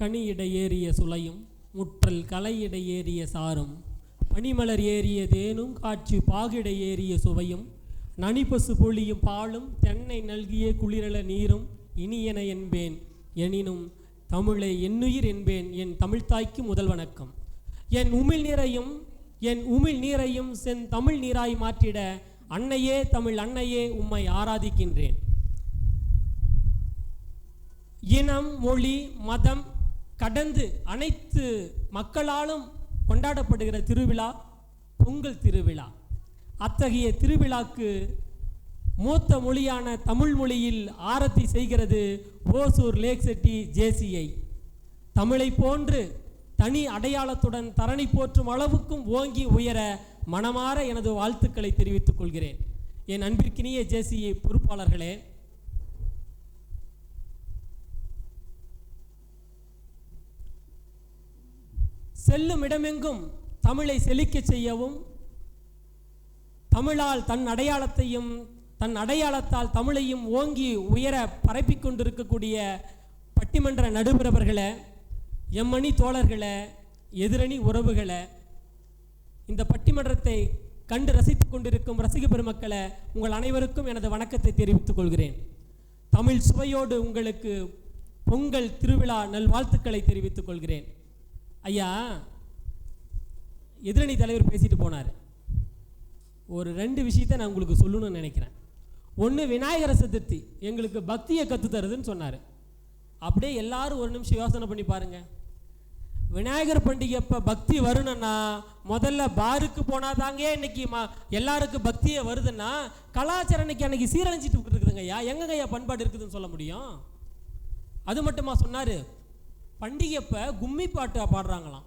கனியிடையேறிய சுளையும் முற்றல் கலையிடையேறிய சாரும் பனிமலர் ஏறிய தேனும் காட்சி பாகிட ஏறிய சுவையும் நனிப்பசு பொழியும் பாலும் தென்னை நல்கிய குளிரல நீரும் இனியன என்பேன் எனினும் தமிழை என்னுயிர் என்பேன் என் தமிழ்த்தாய்க்கு முதல் வணக்கம். என் உமிழ் நீரையும் என் உமிழ் நீரையும் சென் தமிழ் நீராய் மாற்றிட அன்னையே தமிழ் அன்னையே உம்மை ஆராதிக்கின்றேன். இனம் மொழி மதம் கடந்து அனைத்து மக்களாலும் கொண்டாடப்படுகிற திருவிழா பொங்கல் திருவிழா. அத்தகைய திருவிழாக்கு மூத்த மொழியான தமிழ் மொழியில் ஆரத்தி செய்கிறது ஓசூர் லேக் செட்டி ஜேசிஐ. தமிழை போன்று தனி அடையாளத்துடன் தரணி போற்றும் அளவுக்கும் ஓங்கி உயர மனமாற எனது வாழ்த்துக்களை தெரிவித்துக் கொள்கிறேன். என் அன்பிற்கினிய ஜேசிஐ பொறுப்பாளர்களே செல்லும் இடமெங்கும் தமிழை செழிக்கச் செய்யவும் தமிழால் தன் அடையாளத்தையும் தன் அடையாளத்தால் தமிழையும் ஓங்கி உயர பரப்பிக் கொண்டிருக்கக்கூடிய பட்டிமன்ற நடுவரவர்களே எம்மணி தோழர்களை எதிரணி உறவுகளை இந்த பட்டிமன்றத்தை கண்டு ரசித்துக் கொண்டிருக்கும் ரசிக பெருமக்களை உங்கள் அனைவருக்கும் எனது வணக்கத்தை தெரிவித்துக் கொள்கிறேன். தமிழ் சுவையோடு உங்களுக்கு பொங்கல் திருவிழா நல்வாழ்த்துக்களை தெரிவித்துக் கொள்கிறேன். ஐயா எதிரணி தலைவர் பேசிட்டு போனார். ஒரு ரெண்டு விஷயத்தை நான் உங்களுக்கு சொல்லணும்னு நினைக்கிறேன். ஒன்று விநாயகர சதுர்த்தி. எங்களுக்கு பக்தியை கற்று தருதுன்னு சொன்னார். அப்படியே எல்லாரும் ஒரு நிமிஷம் யோசனை பண்ணி பாருங்கள் விநாயகர் பண்டிகை அப்போ பக்தி வரணும்னா முதல்ல பாருக்கு போனால் தாங்க இன்னைக்கு மா எல்லாருக்கும் பக்தியே வருதுன்னா கலாச்சாரம் இன்னைக்கு அன்னைக்கு சீரழிஞ்சிட்டு இருக்குதுங்க ஐயா. எங்கங்க ஐயா பண்பாடு இருக்குதுன்னு சொல்ல முடியும்? அது மட்டுமா சொன்னார்? பண்டிகைப்போ கும்மி பாட்டு பாடுறாங்களாம்.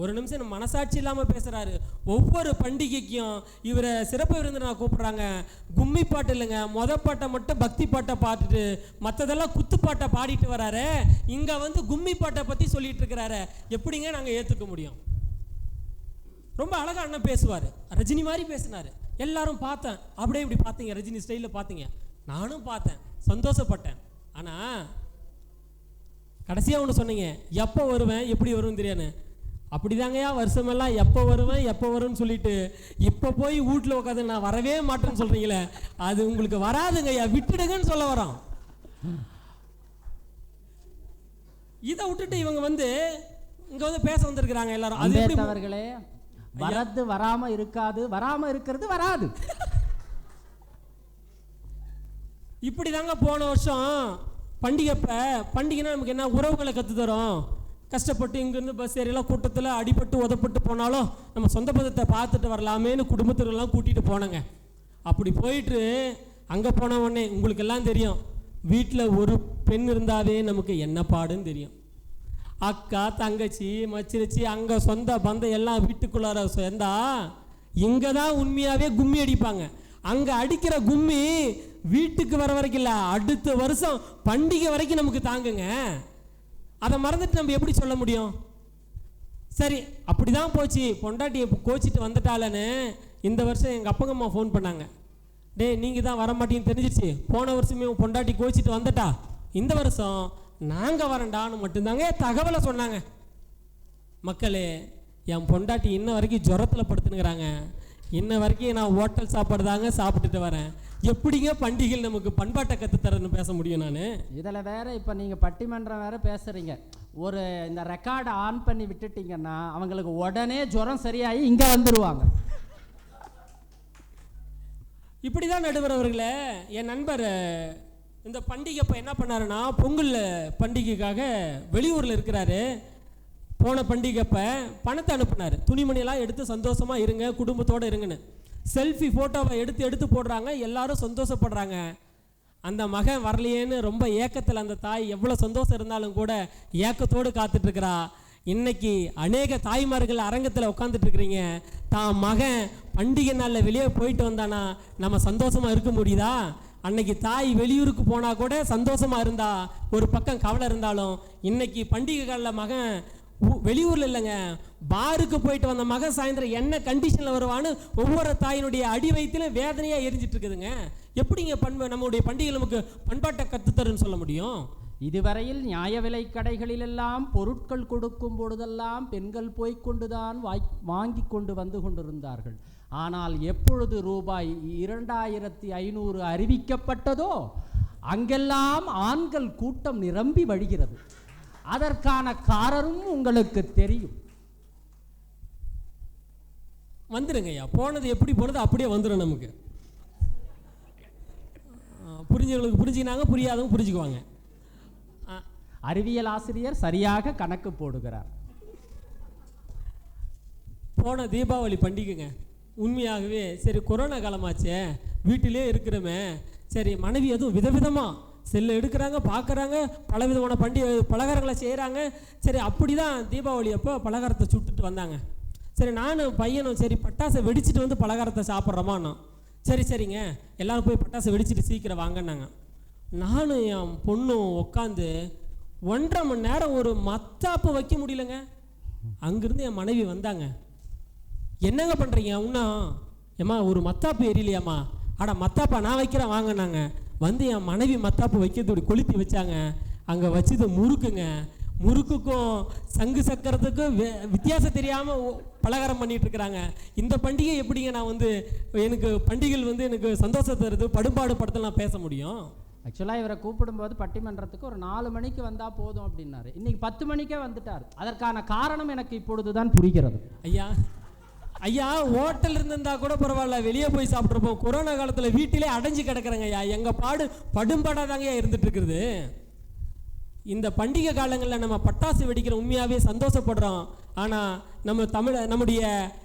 ஒரு நிமிஷம் நம்ம மனசாட்சி இல்லாமல் பேசுகிறாரு ஒவ்வொரு பண்டிகைக்கும் இவரை சிறப்பு விருந்தினா கூப்பிட்றாங்க. கும்மி பாட்டு இல்லைங்க. மொத பாட்டை மட்டும் பக்தி பாட்டை பாட்டுட்டு மற்றதெல்லாம் குத்து பாட்டை பாடிட்டு வராரு. இங்கே வந்து கும்மி பாட்டை பற்றி சொல்லிட்டு இருக்கிறாரு. எப்படிங்க நாங்கள் ஏற்றுக்க முடியும்? ரொம்ப அழகா அண்ணன் பேசுவார். ரஜினி மாதிரி பேசினார். எல்லாரும் பார்த்தேன். அப்படியே இப்படி பார்த்தீங்க. ரஜினி ஸ்டைலில் பார்த்தீங்க. நானும் பார்த்தேன். சந்தோஷப்பட்டேன். ஆனால் கடைசியாக ஒன்று சொன்னீங்க எப்போ வருவேன் எப்படி வருவேன் தெரியாது அப்படிதாங்கய்யா வருஷமெல்லாம் எப்போ வருவேன் எப்போ வரும்னு சொல்லிட்டு இப்போ போய் வீட்டில் உட்காந்து நான் வரவே மாட்டேன்னு சொல்கிறீங்களே அது உங்களுக்கு வராதுங்கய்யா விட்டுடுங்கன்னு சொல்ல வரோம். இதை விட்டுட்டு இவங்க வந்து இங்கே வந்து பேச வந்திருக்கிறாங்க எல்லாரும். அது எப்படி அம்பேத்கர்களே வரது வராம இருக்காது வராம இருக்கிறது வராது. இப்படி தாங்க போன வருஷம் பண்டிகைப்போ பண்டிகைனா நமக்கு என்ன? உறவுகளை கற்று தரும் கஷ்டப்பட்டு இங்கேருந்து பஸ் ஏரியெல்லாம் கூட்டத்தில் அடிபட்டு உதப்பட்டு போனாலும் நம்ம சொந்த பந்தத்தை பார்த்துட்டு வரலாமேன்னு குடும்பத்தினரெல்லாம் கூட்டிகிட்டு போனேங்க. அப்படி போயிட்டு அங்கே போன உடனே உங்களுக்கு எல்லாம் தெரியும். வீட்டில் ஒரு பெண் இருந்தாவே நமக்கு என்ன பாடுன்னு தெரியும். அக்கா தங்கச்சி மச்சிரிச்சி அங்கே சொந்த பந்தம் எல்லாம் வீட்டுக்குள்ளார சேர்ந்தா இங்கே தான் உண்மையாகவே கும்மி அடிப்பாங்க. அங்கே அடிக்கிற கும்மி வீட்டுக்கு வர வரைக்கும் இல்லை அடுத்த வருஷம் பண்டிகை வரைக்கும் நமக்கு தாங்குங்க. அதை மறந்துட்டு நம்ம எப்படி சொல்ல முடியும்? சரி அப்படி தான் போச்சு. பொண்டாட்டியை கோச்சிட்டு வந்துட்டாளன்னு இந்த வருஷம் எங்கள் அப்பங்க அம்மா ஃபோன் பண்ணாங்க. டேய் நீங்கள் தான் வர மாட்டீங்கன்னு தெரிஞ்சிருச்சு. போன வருஷமே உன் பொண்டாட்டி கோச்சிட்டு வந்துட்டா. இந்த வருஷம் நாங்கள் வரண்டான்னு மட்டும்தாங்க தகவலை சொன்னாங்க. மக்களே என் பொண்டாட்டி இன்ன வரைக்கும் ஜுரத்தில் படுத்துனுங்கிறாங்க. இன்ன வரைக்கும் நான் ஹோட்டல் சாப்பாடு தாங்க சாப்பிட்டுட்டு வரேன். எப்படிங்க பண்டிகைகள் நமக்கு பண்பாட்டை கற்றுத்தரேன்னு பேச முடியும் நான்? இதுல வேற இப்ப நீங்க பட்டிமன்றம் வேற பேசுறீங்க ஒரு இந்த ரெக்கார்டை ஆன் பண்ணி விட்டுட்டீங்கன்னா அவங்களுக்கு உடனே ஜுரம் சரியாகி இங்க வந்துருவாங்க இப்படி தான் நடுவர் அவர்களே என் நண்பர் இந்த பண்டிகை இப்போ என்ன பண்ணாருன்னா பொங்கல் பண்டிகைக்காக வெளியூரில் இருக்கிறாரு. போன பண்டிகைப்ப பணத்தை அனுப்புனார். துணிமணியெல்லாம் எடுத்து சந்தோஷமாக இருங்க குடும்பத்தோடு இருங்கன்னு. செல்ஃபி ஃபோட்டோவை எடுத்து எடுத்து போடுறாங்க. எல்லாரும் சந்தோஷப்படுறாங்க. அந்த மகன் வரலையேன்னு ரொம்ப ஏக்கத்தில் அந்த தாய் எவ்வளோ சந்தோஷம் இருந்தாலும் கூட ஏக்கத்தோடு காத்துட்ருக்கிறா. இன்னைக்கு அநேக தாய்மார்கள் அரங்கத்தில் உட்காந்துட்ருக்குறீங்க தான் மகன் பண்டிகை நாளில் வெளியே போயிட்டு வந்தானா? நம்ம சந்தோஷமாக இருக்க முடியுதா? அன்னைக்கு தாய் வெளியூருக்கு போனால் கூட சந்தோஷமா இருந்தா? ஒரு பக்கம் கவலை இருந்தாலும் இன்னைக்கு பண்டிகை காலில் மகன் வெளியூரில் இல்லைங்க. பாருக்கு போயிட்டு வந்த மகன் சாயந்தரம் என்ன கண்டிஷனில் வருவான்னு ஒவ்வொரு தாயினுடைய அடி வயிற்றுலையும் வேதனையாக எரிஞ்சிட்டு இருக்குதுங்க. எப்படிங்க பண்பு நம்மளுடைய பண்டிகை நமக்கு பண்பாட்டை கற்றுத்தருன்னு சொல்ல முடியும்? இதுவரையில் நியாய விலை கடைகளிலெல்லாம் பொருட்கள் கொடுக்கும் பொழுதெல்லாம் பெண்கள் போய்க் கொண்டுதான் வாய் வாங்கி கொண்டு வந்து கொண்டிருந்தார்கள். ஆனால் எப்பொழுது ரூபாய் இரண்டாயிரத்தி ஐநூறு அறிவிக்கப்பட்டதோ அங்கெல்லாம் ஆண்கள் கூட்டம் நிரம்பி வழிகிறது. அதற்கான காரணம் உங்களுக்கு தெரியும். வந்துடுங்க ஐயா போனது எப்படி போனது அப்படியே வந்துடும் நமக்கு. புரிஞ்சவங்களுக்கு புரிஞ்சுக்கினாங்க புரியாதவங்க புரிஞ்சுக்குவாங்க. அறிவியல் ஆசிரியர் சரியாக கணக்கு போடுகிறார். போன தீபாவளி பண்டிகைங்க. உண்மையாகவே சரி கொரோனா காலமாச்சே வீட்டிலே இருக்கிறோமே சரி மனைவி அதுவும் விதவிதமாக செல்லை எடுக்கிறாங்க பார்க்குறாங்க பலவிதமான பண்டிகை பலகாரங்களை செய்கிறாங்க சரி அப்படி தான் தீபாவளி அப்போ பலகாரத்தை சுட்டுட்டு வந்தாங்க. சரி நானும் பையனும் சரி பட்டாசை வெடிச்சிட்டு வந்து பலகாரத்தை சாப்பிட்றோமான்னோ சரி சரிங்க. எல்லோரும் போய் பட்டாசை வெடிச்சிட்டு சீக்கிரம் வாங்கன்னாங்க. நானும் என் பொண்ணும் உட்காந்து ஒன்றரை மணி நேரம் ஒரு மத்தாப்பு வைக்க முடியலங்க. அங்கேருந்து என் மனைவி வந்தாங்க. என்னங்க பண்ணுறீங்க உன்னா ஏம்மா ஒரு மத்தாப்பு எரியலையாம்மா? அட மத்தாப்பா நான் வைக்கிறேன் வாங்கினாங்க வந்து என் மனைவி மத்தாப்பு வைக்கிறது கொளுத்தி வச்சாங்க. அங்கே வச்சது முறுக்குங்க. முறுக்குக்கும் சங்கு சக்கரத்துக்கும் வித்தியாசம் தெரியாமல் பலகாரம் பண்ணிட்டு இருக்கிறாங்க. இந்த பண்டிகை எப்படிங்க நான் வந்து எனக்கு பண்டிகைகள் வந்து எனக்கு சந்தோஷத்தை தருது படுபாடு படத்தில் நான் பேச முடியும்? ஆக்சுவலாக இவரை கூப்பிடும்போது பட்டிமன்றத்துக்கு ஒரு நாலு மணிக்கு வந்தால் போதும் அப்படின்னாரு. இன்னைக்கு பத்து மணிக்கே வந்துட்டார். அதற்கான காரணம் எனக்கு இப்பொழுது தான் புரிகிறது. ஐயா ஐயா ஹோட்டல் இருந்திருந்தா கூட பரவாயில்ல. வெளியே போய் சாப்பிட்ருப்போம் கொரோனா காலத்தில் வீட்டிலே அடைஞ்சு கிடக்குறேங்க ஐயா. எங்கள் பாடு படும்பாடாதாங்க இருந்துட்டு இருக்குது இந்த பண்டிகை காலங்களில் நம்ம பட்டாசு வெடிக்கிற உண்மையாகவே சந்தோஷப்படுறோம். ஆனால் நம்ம தமிழ நம்முடைய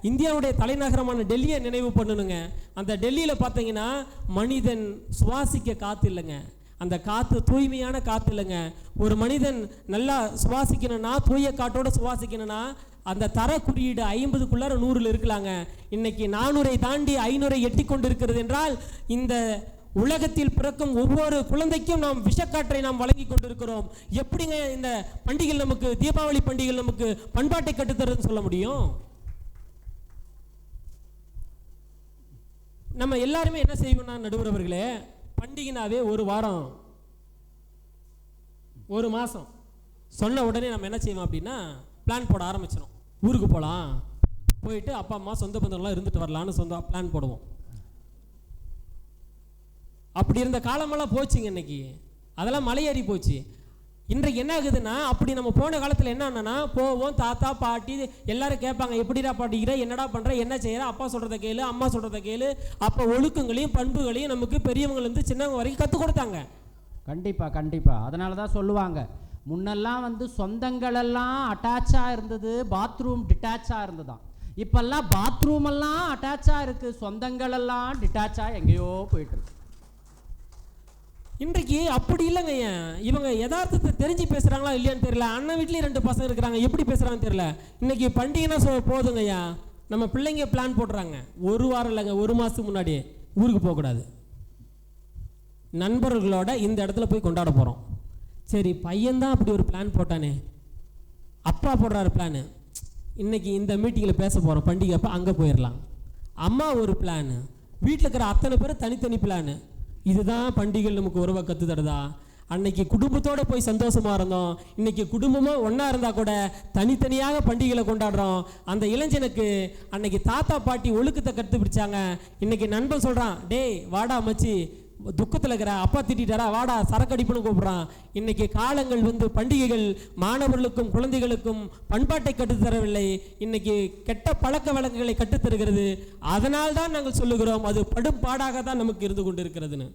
இந்தியாவுடைய தலைநகரமான டெல்லியை நினைவு பண்ணணுங்க. அந்த டெல்லியில் பார்த்தீங்கன்னா மனிதன் சுவாசிக்க காற்று இல்லைங்க. அந்த காற்று தூய்மையான காற்று இல்லைங்க. ஒரு மனிதன் நல்லா சுவாசிக்கணும்னா தூய காற்றோடு சுவாசிக்கணும்னா அந்த தர குறியீடு ஐம்பதுக்குள்ளார நூறில் இருக்கலாங்க. இன்னைக்கு நானூறை தாண்டி ஐநூறை எட்டி கொண்டு இருக்கிறது என்றால் இந்த உலகத்தில் பிறக்கும் ஒவ்வொரு குழந்தைக்கும் நாம் விஷக்காற்றை நாம் வழங்கி கொண்டிருக்கிறோம். எப்படிங்க இந்த பண்டிகை நமக்கு தீபாவளி பண்டிகை நமக்கு பண்பாட்டை கட்டுத்தருன்னு சொல்ல முடியும்? நம்ம எல்லாருமே என்ன செய்வோம்னா நடுவுறவர்களே பண்டிகைனாவே ஒரு வாரம் ஒரு மாதம் சொன்ன உடனே நம்ம என்ன செய்வோம் அப்படின்னா பிளான் போட ஆரம்பிச்சிடும் ஊருக்கு போகலாம் போயிட்டு அப்பா அம்மா சொந்த பந்தங்கள்லாம் இருந்துட்டு வரலான்னு சொந்த பிளான் போடுவோம். அப்படி இருந்த காலமெல்லாம் போச்சுங்க இன்னைக்கு. அதெல்லாம் மலையேறி போச்சு. இன்றைக்கு என்ன ஆகுதுன்னா அப்படி நம்ம போன காலத்தில் என்னன்னா போவோம் தாத்தா பாட்டி எல்லாரும் கேட்பாங்க எப்படிடா பாட்டிக்கிற என்னடா பண்ணுற என்ன செய்கிற அப்பா சொல்கிறத கேளு அம்மா சொல்கிறத கேளு. அப்போ ஒழுக்கங்களையும் பண்புகளையும் நமக்கு பெரியவங்கலேருந்து சின்னவங்க வரைக்கும் கற்றுக் கொடுத்தாங்க. கண்டிப்பாக கண்டிப்பாக அதனால தான் சொல்லுவாங்க முன்னெல்லாம் வந்து சொந்தங்களெல்லாம் அட்டாச்சாக இருந்தது பாத்ரூம் டிட்டாச்சாக இருந்ததாம். இப்போல்லாம் பாத்ரூம் எல்லாம் அட்டாச்சாக இருக்குது சொந்தங்களெல்லாம் டிட்டாச்சாக எங்கேயோ போயிட்டுருக்கு இன்றைக்கு அப்படி இல்லைங்க ஐயா இவங்க யதார்த்தத்தை தெரிஞ்சு பேசுகிறாங்களா இல்லையான்னு தெரியல. அண்ணன் வீட்லேயும் ரெண்டு பசங்க இருக்கிறாங்க. எப்படி பேசுகிறாங்கன்னு தெரியல. இன்னைக்கு பண்டிகைனா சொ போதுங்க ஐயா. நம்ம பிள்ளைங்க பிளான் போடுறாங்க. ஒரு வாரம் இல்லைங்க ஒரு மாதத்துக்கு முன்னாடி ஊருக்கு போகக்கூடாது. நண்பர்களோட இந்த இடத்துல போய் கொண்டாட போகிறோம் சரி பையன்தான் அப்படி ஒரு பிளான் போட்டானே. அப்பா போடுறாரு பிளானு இன்னைக்கு இந்த மீட்டிங்கில் பேச போகிறோம் பண்டிகை அப்போ அங்கே போயிடலாம் அம்மா ஒரு பிளானு வீட்டில் இருக்கிற அத்தனை பேரும் தனித்தனி பிளானு இதுதான் பண்டிகைகள் நமக்கு உறவை கற்று தருதா? அன்னைக்கு குடும்பத்தோடு போய் சந்தோஷமாக இருந்தோம். இன்னைக்கு குடும்பமாக ஒன்றா இருந்தால் கூட தனித்தனியாக பண்டிகைகளை கொண்டாடுறோம். அந்த இளைஞனுக்கு அன்னைக்கு தாத்தா பாட்டி ஒழுக்கத்தை கற்று பிடிச்சாங்க இன்னைக்கு நண்பன் சொல்கிறான் டேய் வாடா மச்சி. துக்கத்தில் இருக்கிற அப்பா திட்டாரா வாடா சரக்கடிப்புன்னு கூப்பிட்றான். இன்னைக்கு காலங்கள் வந்து பண்டிகைகள் மாணவர்களுக்கும் குழந்தைகளுக்கும் பண்பாட்டை கற்றுத்தரவில்லை இன்னைக்கு கெட்ட பழக்க வழக்கங்களை கற்றுத்தருகிறது அதனால் தான் நாங்கள் சொல்லுகிறோம் அது படும் பாடாக தான் நமக்கு இருந்து கொண்டு இருக்கிறதுன்னு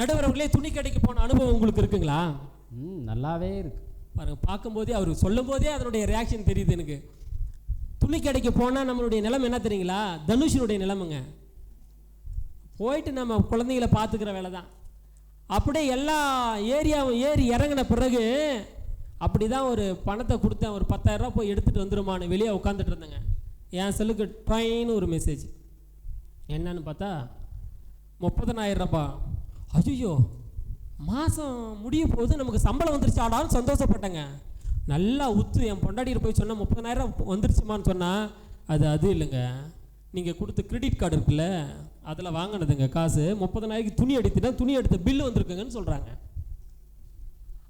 நடுவர்களே துணி கடைக்கு போன அனுபவம் உங்களுக்கு இருக்குங்களா? ம் நல்லாவே இருக்கு. பாருங்க பார்க்கும்போதே அவர் சொல்லும் போதே அதனுடைய ரியாக்ஷன் தெரியுது எனக்கு. துணி கடைக்கு போனால் நம்மளுடைய நிலைமை என்ன தெரியுங்களா? தனுஷினுடைய நிலைமைங்க. போயிட்டு நம்ம குழந்தைகளை பார்த்துக்கிற வேலை தான் அப்படியே எல்லா ஏரியாவும் ஏறி இறங்கின பிறகு அப்படி தான் ஒரு பணத்தை கொடுத்தேன். ஒரு பத்தாயிரரூபா போய் எடுத்துகிட்டு வந்துருமான்னு வெளியே உட்காந்துட்டு இருந்தேங்க. என் செல்லுக்கு ட்ரைன்னு ஒரு மெசேஜ் என்னன்னு பார்த்தா முப்பதனாயிரரூபா ஐயோ மாதம் முடிய போது நமக்கு சம்பளம் வந்துருச்சாடான்னு சந்தோஷப்பட்டேங்க. நல்லா உத்து என் பொண்டாட்டியில் போய் சொன்னால் முப்பதனாயிரம் வந்துருச்சுமான்னு சொன்னால் அது அது இல்லைங்க. நீங்கள் கொடுத்த கிரெடிட் கார்டு இருக்குல்ல அதில் வாங்கினதுங்க காசு. முப்பது நாளைக்கு துணி எடுத்துட்டா துணி எடுத்த பில்லு வந்திருக்குங்கன்னு சொல்கிறாங்க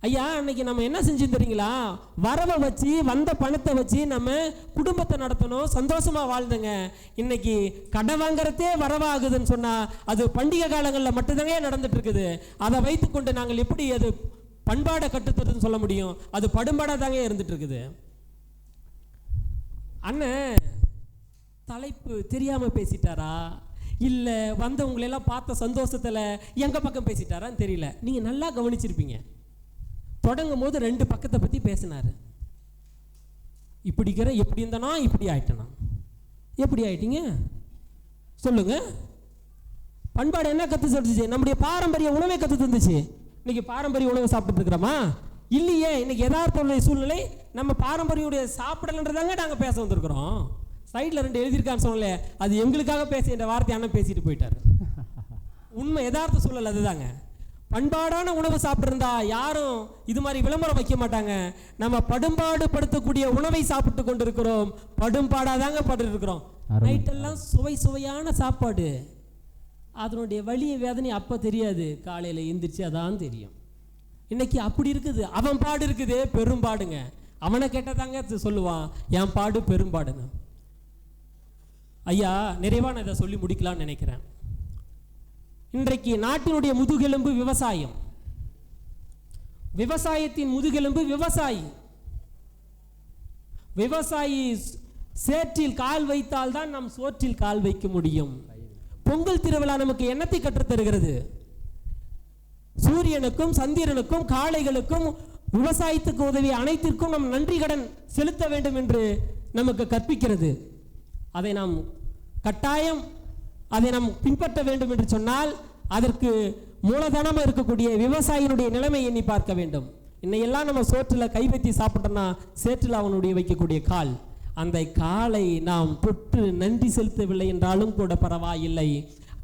ஐயா அன்னைக்கு நம்ம என்ன செஞ்சு தெரியுங்களா? வரவை வச்சு வந்த பணத்தை வச்சு நம்ம குடும்பத்தை நடத்தணும். சந்தோஷமாக வாழ்ந்துங்க. இன்னைக்கு கடை வாங்குறதே வரவாகுதுன்னு சொன்னால் அது பண்டிகை காலங்களில் மட்டும்தாங்க நடந்துட்டு இருக்குது. அதை வைத்துக்கொண்டு நாங்கள் எப்படி அது பண்பாடை கட்டுத்தருன்னு சொல்ல முடியும்? அது படும்பாடாக தாங்க இருந்துட்டு இருக்குது. அண்ணன் தலைப்பு தெரியாமல் பேசிட்டாரா? இல்லை வந்தவங்களெல்லாம் பார்த்த சந்தோஷத்தில் எங்கள் பக்கம் பேசிட்டாரான்னு தெரியல. நீங்கள் நல்லா கவனிச்சிருப்பீங்க. தொடங்கும் போது ரெண்டு பக்கத்தை பற்றி பேசினார். இப்படிக்கிற எப்படி இருந்தனா இப்படி ஆயிட்டனா? எப்படி ஆயிட்டீங்க? சொல்லுங்க. பண்பாடு என்ன கற்று சொல்லிச்சு நம்முடைய பாரம்பரிய உணவை கற்று தந்துச்சு. இன்னைக்கு பாரம்பரிய உணவு சாப்பிட்டு இருக்கிறோமா? இல்லையே இன்னைக்கு யதார்த்த சூழ்நிலை நம்ம பாரம்பரியுடைய சாப்பிடலன்றதாங்க நாங்கள் பேச வந்திருக்கிறோம். சைடில் ரெண்டு எழுதியிருக்கான்னு சொன்னல அது எங்களுக்காக பேசி இந்த வார்த்தை அண்ணன் பேசிட்டு போயிட்டாரு. உண்மை யதார்த்த சூழல் அதுதாங்க. பண்பாடான உணவு சாப்பிட்டிருந்தா யாரும் இது மாதிரி விளம்பரம் வைக்க மாட்டாங்க. நம்ம படும்பாடு படுத்தக்கூடிய உணவை சாப்பிட்டு கொண்டிருக்கிறோம். படும்பாடாக தாங்க பட்டு இருக்கிறோம். நைட்டெல்லாம் சுவை சுவையான சாப்பாடு. அதனுடைய வலிய வேதனை அப்போ தெரியாது. காலையில் எந்திரிச்சு அதான் தெரியும். இன்னைக்கு அப்படி இருக்குது. அவன் பாடு இருக்குது. பெரும்பாடுங்க. அவனை கேட்டதாங்க சொல்லுவான். என் பாடு பெரும்பாடுங்க ஐயா நிறைவா நான் இதை சொல்லி முடிக்கலாம்னு நினைக்கிறேன். இன்றைக்கு நாட்டினுடைய முதுகெலும்பு விவசாயம். விவசாயத்தின் முதுகெலும்பு விவசாயி. விவசாயி சேற்றில் கால் வைத்தால் தான் நாம் சோற்றில் கால் வைக்க முடியும். பொங்கல் திருவிழா நமக்கு எண்ணத்தை கற்று தருகிறது? சூரியனுக்கும் சந்திரனுக்கும் காளைகளுக்கும் விவசாயத்துக்கு உதவி அனைத்திற்கும் நம் நன்றி கடன் செலுத்த வேண்டும் என்று நமக்கு கற்பிக்கிறது. அதை நாம் கட்டாயம் அதை நாம் பின்பற்ற வேண்டும் என்று சொன்னால் அதற்கு மூலதனமாக இருக்கக்கூடிய விவசாயினுடைய நிலைமை எண்ணி பார்க்க வேண்டும். இன்னையெல்லாம் நம்ம சோற்றில் கை வைத்து சாப்பிட்டோம்னா சேற்றில் அவனுடைய வைக்கக்கூடிய கால். அந்த காலை நாம் தொற்று நன்றி செலுத்தவில்லை என்றாலும் கூட பரவாயில்லை.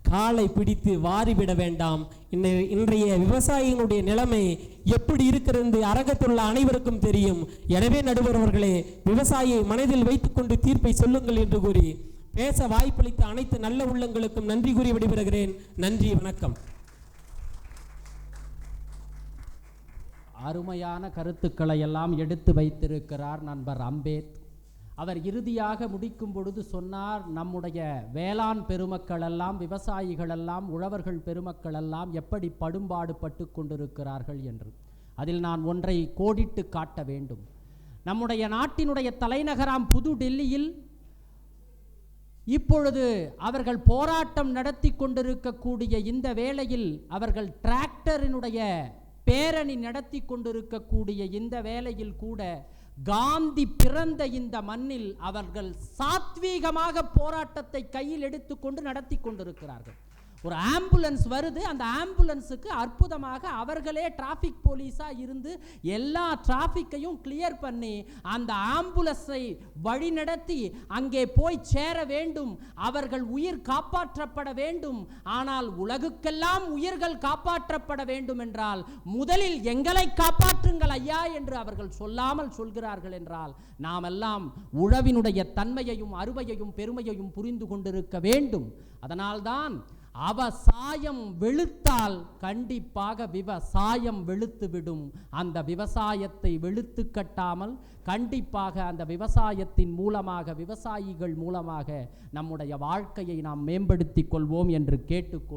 காலை பிடித்து வாரிவிட வேண்டாம். இன்னை- இன்றைய விவசாயிகளுடைய நிலைமை எப்படி இருக்கிறது? அரங்கத்துள்ள அனைவருக்கும் தெரியும். எனவே நடுவர் அவர்களே விவசாயியை மனதில் வைத்துக்கொண்டு தீர்ப்பை சொல்லுங்கள் என்று கூறி பேச வாய்ப்பளித்த அனைத்து நல்ல உள்ளங்களுக்கும் நன்றி கூறி விடைபெறுகிறேன். நன்றி வணக்கம். அருமையான கருத்துக்களை எல்லாம் எடுத்து வைத்திருக்கிறார் நண்பர் அம்பேத். அவர் இறுதியாக முடிக்கும் பொழுது சொன்னார் நம்முடைய வேளாண் பெருமக்கள் எல்லாம் விவசாயிகள் எல்லாம் உழவர்கள் பெருமக்கள் எல்லாம் எப்படி படும்பாடு பட்டு கொண்டிருக்கிறார்கள் என்று. அதில் நான் ஒன்றை கோடிட்டு காட்ட வேண்டும். நம்முடைய நாட்டினுடைய தலைநகராம் புது டெல்லியில் இப்பொழுது அவர்கள் போராட்டம் நடத்தி கொண்டிருக்கக்கூடிய இந்த வேளையில் அவர்கள் டிராக்டரினுடைய பேரணி நடத்தி கொண்டிருக்கக்கூடிய இந்த வேளையில் கூட காந்தி பிறந்த இந்த மண்ணில் அவர்கள் சாத்வீகமாக போராட்டத்தை கையில் எடுத்துக்கொண்டு நடத்தி கொண்டிருக்கிறார்கள். ஒரு ஆம்புலன்ஸ் வருது அந்த ஆம்புலன்ஸுக்கு அற்புதமாக அவர்களே டிராஃபிக் போலீஸாக இருந்து எல்லா டிராஃபிக்கையும் கிளியர் பண்ணி அந்த ஆம்புலன்ஸை வழிநடத்தி அங்கே போய் சேர வேண்டும். அவர்கள் உயிர் காப்பாற்றப்பட வேண்டும். ஆனால் உலகுக்கெல்லாம் உயிர்கள் காப்பாற்றப்பட வேண்டும் என்றால் முதலில் எங்களை காப்பாற்றுங்கள் ஐயா என்று அவர்கள் சொல்லாமல் சொல்கிறார்கள் என்றால் நாமெல்லாம் உழவினுடைய தன்மையையும் அருமையையும் பெருமையையும் புரிந்து கொண்டிருக்க வேண்டும். அதனால்தான் அவசாயம் வெளுத்தால் கண்டிப்பாக விவசாயம் வெளுத்து விடும் அந்த விவசாயத்தை வெளுத்து கட்டாமல் கண்டிப்பாக அந்த விவசாயத்தின் மூலமாக விவசாயிகள் மூலமாக நம்முடைய வாழ்க்கையை நாம் மேம்படுத்திக் கொள்வோம் என்று கேட்டுக்கொண்டு